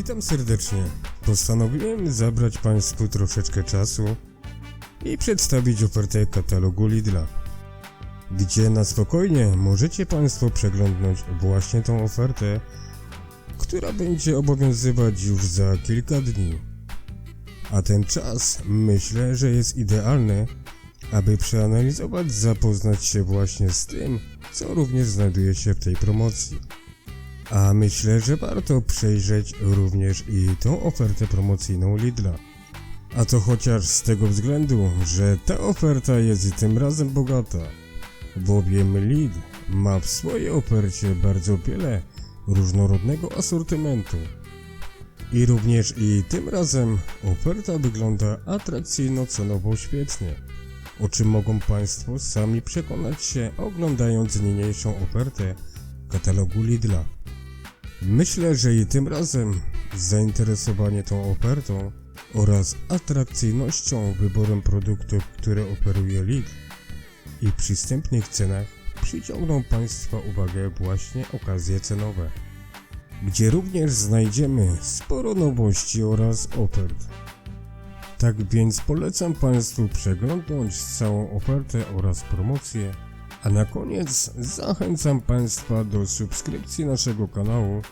Witam serdecznie. Postanowiłem zabrać Państwu troszeczkę czasu i przedstawić ofertę katalogu Lidla, gdzie na spokojnie możecie Państwo przeglądnąć właśnie tą ofertę, która będzie obowiązywać już za kilka dni. A ten czas myślę, że jest idealny, aby przeanalizować, zapoznać się właśnie z tym, co również znajduje się w tej promocji. A myślę, że warto przejrzeć również i tą ofertę promocyjną Lidla. A to chociaż z tego względu, że ta oferta jest tym razem bogata, bowiem Lidl ma w swojej ofercie bardzo wiele różnorodnego asortymentu. I również i tym razem oferta wygląda atrakcyjno cenowo świetnie, o czym mogą Państwo sami przekonać się oglądając niniejszą ofertę katalogu Lidla. Myślę, że i tym razem zainteresowanie tą ofertą oraz atrakcyjnością wyborem produktów, które oferuje Lidl i przystępnych cenach przyciągną Państwa uwagę właśnie okazje cenowe, gdzie również znajdziemy sporo nowości oraz ofert. Tak więc polecam Państwu przeglądnąć całą ofertę oraz promocję, a na koniec zachęcam Państwa do subskrypcji naszego kanału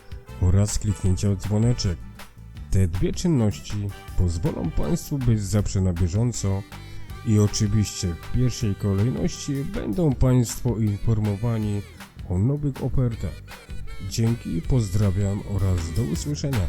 oraz kliknięcia dzwoneczek. Te dwie czynności pozwolą Państwu być zawsze na bieżąco i oczywiście w pierwszej kolejności będą Państwo informowani o nowych ofertach. Dzięki, pozdrawiam oraz do usłyszenia.